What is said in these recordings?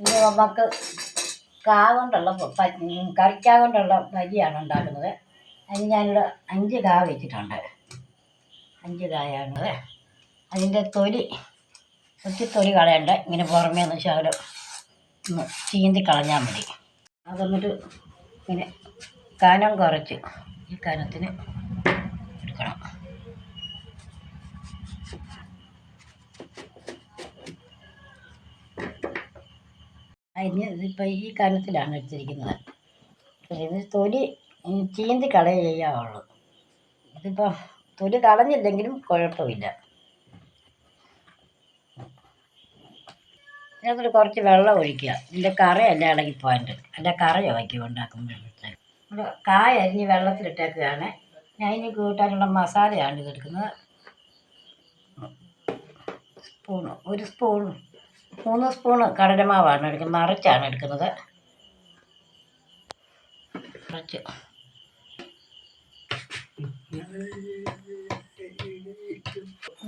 ഇന്ന് നമുക്ക് കാ കൊണ്ടുള്ള കറിക്കാ കൊണ്ടുള്ള ഭജിയാണ് ഉണ്ടാക്കുന്നത്. അതിന് ഞാനിവിടെ അഞ്ച് കാ വെച്ചിട്ടുണ്ട്. അഞ്ച് കായാണത് അതിന്റെ തൊലി ഒത്തിരി തൊലി കളയണ്ട. ഇങ്ങനെ പുറമേ ഒന്ന് ശകലം ഒന്ന് ചീന്തി കളഞ്ഞാൽ മതി. അതൊന്നിട്ട് ഇങ്ങനെ കനം കുറച്ച് ഈ കനത്തിന് എടുക്കണം. അതിന് ഇതിപ്പോൾ ഈ കനത്തിലാണ് എടുത്തിരിക്കുന്നത് ഇത് തൊലി ചീന്തി കളയുകയുള്ളൂ ഇതിപ്പോൾ തൊലി കളഞ്ഞില്ലെങ്കിലും കുഴപ്പമില്ല. ഇതിനകത്ത് കുറച്ച് വെള്ളം ഒഴിക്കുക. ഇതിന്റെ കറയല്ല ഇളകിപ്പോയിട്ട് അല്ല കറയോ വയ്ക്കും ഉണ്ടാക്കുമ്പോഴത്തേക്ക്. കായ അരിഞ്ഞ് വെള്ളത്തിലിട്ടേക്കുകയാണ്. ഞാൻ ഇനി കൂട്ടാനുള്ള മസാലയാണ് ഇതെടുക്കുന്നത്. സ്പൂണ് ഒരു സ്പൂൺ മൂന്ന് സ്പൂണ് കടലമാവാണ് എടുക്കുന്നത്. നിറച്ചാണ് എടുക്കുന്നത്.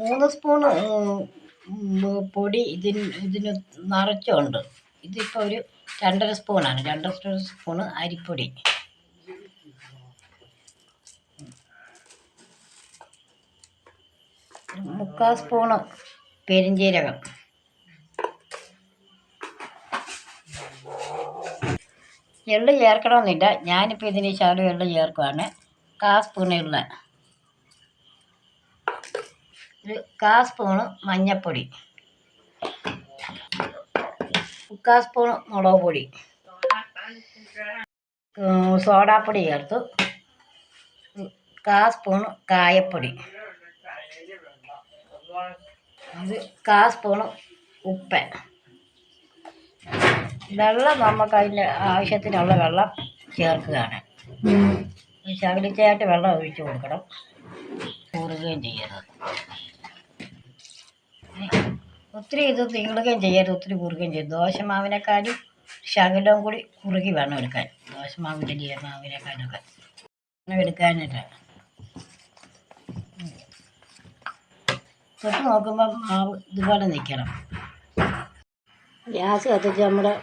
മൂന്ന് സ്പൂൺ പൊടി ഇതിന് ഇതിന് നിറച്ചുണ്ട്. ഇതിപ്പോൾ ഒരു രണ്ടര സ്പൂണാണ്. രണ്ടര സ്പൂണ് അരിപ്പൊടി. മുക്കാൽ സ്പൂണ് പെരിഞ്ജീരകം എള്ള് ചേർക്കണമെന്നില്ല. ഞാനിപ്പോൾ ഇതിന് ശകലം എള്ള് ചേർക്കുവാണ്. കാ സ്പൂണുള്ള ഒരു കാ സ്പൂണ് മഞ്ഞൾപ്പൊടി മുക്കാ സ്പൂൺ മുളക് പൊടി. സോഡാപ്പൊടി ചേർത്തു. കാ സ്പൂൺ കായപ്പൊടി. കാ സ്പൂണ് ഉപ്പ്. വെള്ളം നമുക്ക് അതിന്റെ ആവശ്യത്തിനുള്ള വെള്ളം ചേർക്കുകയാണ്. ശകലിച്ചായിട്ട് വെള്ളം ഒഴിച്ചു കൊടുക്കണം. കൂറുകയും ചെയ്യരുത്. ഒത്തിരി ഇത് തീളുകയും ചെയ്യരുത്. ഒത്തിരി കുറുകയും ചെയ്യരുത്. ദോശമാവിനെക്കാളും ശകലവും കൂടി കുറുകി വേണം എടുക്കാൻ. ദോശമാവിന്റെ മാവിനെക്കാളൊക്കെ അങ്ങനെ എടുക്കാനായിട്ട് തൊട്ട് നോക്കുമ്പോൾ മാവ് ഇതുപോലെ നിൽക്കണം. ഗ്യാസ് കത്തിച്ച് നമ്മുടെ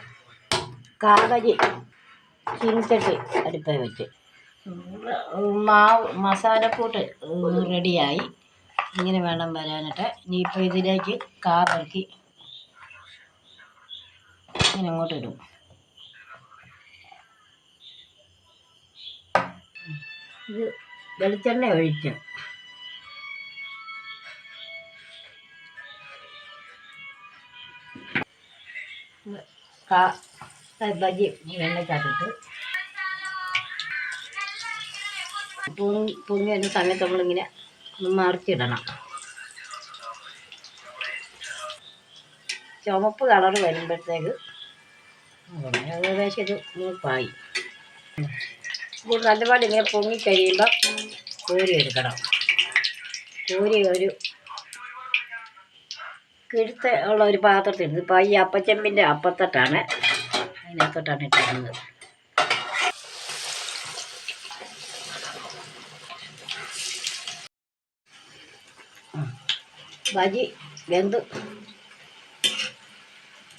കാവരി ചീനിച്ചട്ടി അടുപ്പിൽ വെച്ച്. മാവ് മസാലക്കൂട്ട് റെഡിയായി. ഇങ്ങനെ വേണം വരാനായിട്ട്. ഇനിയിപ്പോൾ ഇതിലേക്ക് കാ ഇങ്ങനെ അങ്ങോട്ട് ഇടും. ഇത് വെളിച്ചെണ്ണ ഒഴിച്ച്. കാ ബജി എണ്ണയ്ക്കകത്തിട്ട് പൊങ്ങി പൊങ്ങി വരുന്ന സമയത്ത് നമ്മളിങ്ങനെ മറിച്ചിടണം. ചുമപ്പ് കളർ വരുമ്പോഴത്തേക്ക് ഏകദേശം ഇത് മൂപ്പായി നല്ലപോലെ ഇങ്ങനെ പൊങ്ങി കഴിയുമ്പോൾ കോരി എടുക്കണം. കോരി ഒരു കിഴുത്ത ഉള്ള ഒരു പാത്രത്തിൽ ഇതിപ്പോൾ ഈ അപ്പച്ചമ്പിന്റെ അപ്പത്തട്ടാണ്. അതിനകത്തോട്ടാണ് ഇട്ടിരുന്നത് ഭജി വെന്ത്.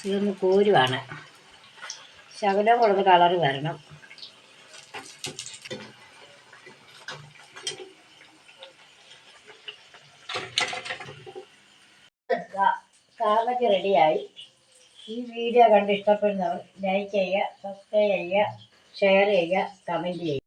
ഇതൊന്ന് കോരുവാണ്. ശകലം കൊടുത്ത് കളറ് വരണം. കാളക്ക് റെഡിയായി ഈ വീഡിയോ കണ്ട് ഇഷ്ടപ്പെടുന്നവർ ലൈക്ക് ചെയ്യുക സബ്സ്ക്രൈബ് ചെയ്യുക ഷെയർ ചെയ്യുക കമന്റ് ചെയ്യുക.